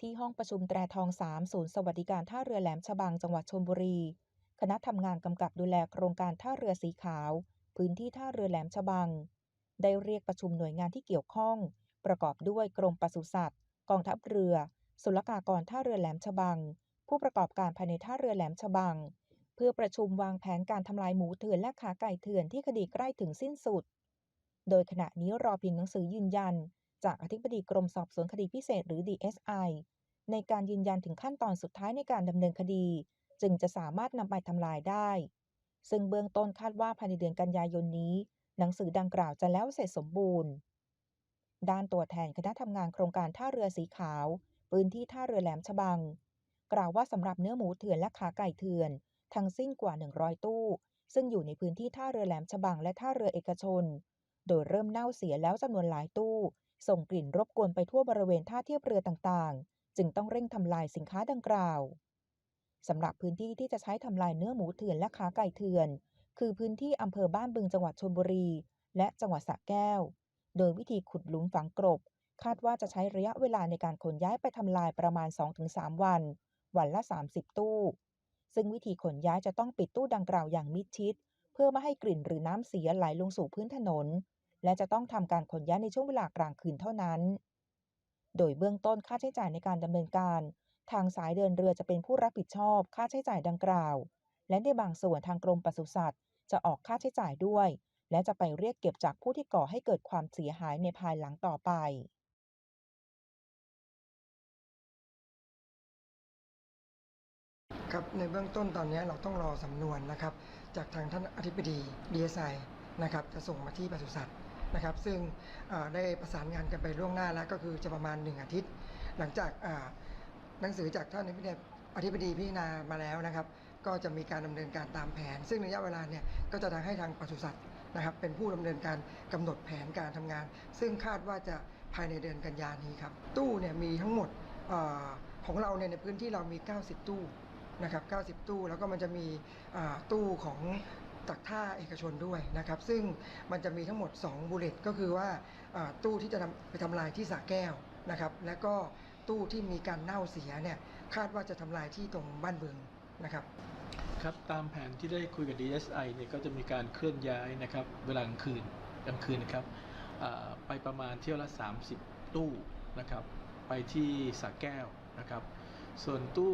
ที่ห้องประชุมแตรทอง 3 ศูนย์สวัสดิการท่าเรือแหลมฉบังจังหวัดชลบุรี คณะทำงานกำกับดูแลโครงการท่าเรือสีขาว พื้นที่ท่าเรือแหลมฉบัง ได้เรียกประชุมหน่วยงานที่เกี่ยวข้อง ประกอบด้วยกรมปศุสัตว์ กองทัพเรือ ศุลกากรท่าเรือแหลมฉบัง ผู้ประกอบการภายในท่าเรือแหลมฉบัง เพื่อประชุมวางแผนการทำลายหมูเถื่อนและขาไก่เถื่อนที่คดีใกล้ถึงสิ้นสุด โดยขณะนี้รอเพียงหนังสือยืนยัน จากอธิบดีกรมสอบสวนคดีพิเศษหรือ DSI ในการยืนยันถึงขั้นตอนสุดท้ายในการดำเนินคดี จึงจะสามารถนำไปทำลายได้ ซึ่งเบื้องต้นคาดว่าภายในเดือนกันยายนนี้ หนังสือดังกล่าวจะแล้วเสร็จสมบูรณ์ ด้านตัวแทนคณะทำงานโครงการท่าเรือสีขาว พื้นที่ท่าเรือแหลมฉบัง กล่าวว่าสำหรับเนื้อหมูเถื่อนและขาไก่เถื่อน ทั้งสิ้นกว่า 100 ตู้ ซึ่งอยู่ในพื้นที่ท่าเรือแหลมฉบังและท่าเรือเอกชน โดยเริ่มเน่าเสียแล้วจำนวนหลายตู้ ส่งกลิ่นรบกวนไปทั่วบริเวณท่าเทียบเรือต่างๆ จึงต้องเร่งทำลายสินค้าดังกล่าวสำหรับพื้นที่ที่จะใช้ทำลายเนื้อหมูเถื่อนและขาไก่เถื่อน คือพื้นที่อำเภอบ้านบึงจังหวัดชลบุรี และจังหวัดสระแก้ว โดยวิธีขุดหลุมฝังกลบ คาดว่าจะใช้ระยะเวลาในการขนย้ายไปทำลายประมาณ 2-3 วัน วันละ 30 ตู้ ซึ่งวิธีขนย้ายจะต้องปิดตู้ดังกล่าวอย่างมิดชิด เพื่อไม่ให้กลิ่นหรือน้ำเสียไหลลงสู่พื้นถนน และจะต้องทำการขนย้ายในช่วงเวลากลางคืนเท่านั้น โดยเบื้องต้นค่าใช้จ่ายในการดำเนินการ ทางสายเดินเรือจะเป็นผู้รับผิดชอบค่าใช้จ่ายดังกล่าว และในบางส่วนทางกรมปศุสัตว์ จะออกค่าใช้จ่ายด้วย และจะไปเรียกเก็บจากผู้ที่ก่อให้เกิดความเสียหายในภายหลังต่อไปครับในเบื้องต้นตอนนี้เราต้องรอสำนวนนะครับ จากทางท่านอธิบดี DSI นะครับจะส่งมาที่ปศุสัตว์นะครับ ซึ่งได้ประสานงานกันไปล่วงหน้าแล้วก็คือจะประมาณ 1 อาทิตย์ หลังจากหนังสือจากท่านอธิบดีอธิบดีพิจารณามาแล้วนะครับ ก็จะมีการดำเนินการตามแผน ซึ่งระยะเวลาเนี่ยก็จะทางให้ทางปศุสัตว์นะครับ เป็นผู้ดำเนินการกำหนดแผนการทำงาน ซึ่งคาดว่าจะภายในเดือนกันยานี้ครับ ตู้เนี่ยมีทั้งหมดออของเราเนี่ยในพื้นที่เรามี 90 ตู้ นะครับ 90 ตู้ แล้วก็มันจะมีตู้ของตักท่าเอกชนด้วยนะครับ ซึ่งมันจะมีทั้งหมด 2บูเลตก็คือว่าตู้ที่จะไปทำลายที่สระแก้วนะครับ แล้วก็ตู้ที่มีการเน่าเสียเนี่ยคาดว่าจะทำลายที่ตรงบ้านเบึงนะครับครับตามแผนที่ได้คุยกับ DSI เนี่ยก็จะมีการเคลื่อนย้ายนะครับเวลากลางคืนกลางคืนนะครับไปประมาณเที่ยวละ 30 ตู้นะครับไปที่สระแก้วนะครับ ส่วนตู้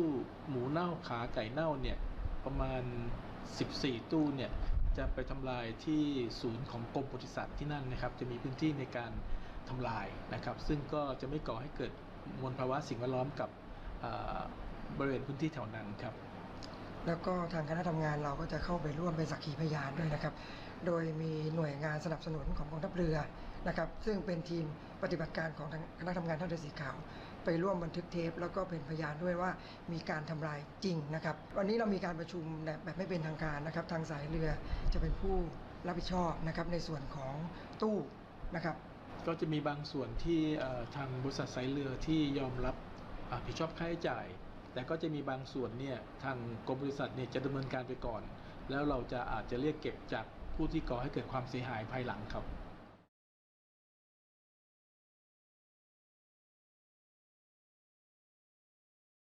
หมูเน่าขาไก่เน่าเนี่ยประมาณ 14 ตู้เนี่ยจะไปทำลายที่ศูนย์ของกรมปศุสัตว์ที่นั่นนะครับ จะมีพื้นที่ในการทำลายนะครับ ซึ่งก็จะไม่ก่อให้เกิดมลภาวะสิ่งแวดล้อมกับบริเวณพื้นที่แถวนั้นครับ แล้วก็ทางคณะทำงานเราก็จะเข้าไปร่วมเป็นสักขีพยานด้วยนะครับ โดยมีหน่วยงานสนับสนุนของกองทัพเรือนะครับ ซึ่งเป็นทีมปฏิบัติการของทางคณะทำงานท่าเรือสีขาว ไปร่วมบันทึกเทป แล้วก็เป็นพยานด้วยว่ามีการทำลายจริงนะครับ วันนี้เรามีการประชุมแบบไม่เป็นทางการนะครับ ทางสายเรือจะเป็นผู้รับผิดชอบนะครับในส่วนของตู้นะครับ ก็จะมีบางส่วนที่ทางบริษัทสายเรือที่ยอมรับผิดชอบค่าใช้จ่าย แต่ก็จะมีบางส่วนเนี่ยทางกรมบริษัทเนี่ยจะดำเนินการไปก่อน แล้วเราจะอาจจะเรียกเก็บจากผู้ที่ก่อให้เกิดความเสียหายภายหลังครับ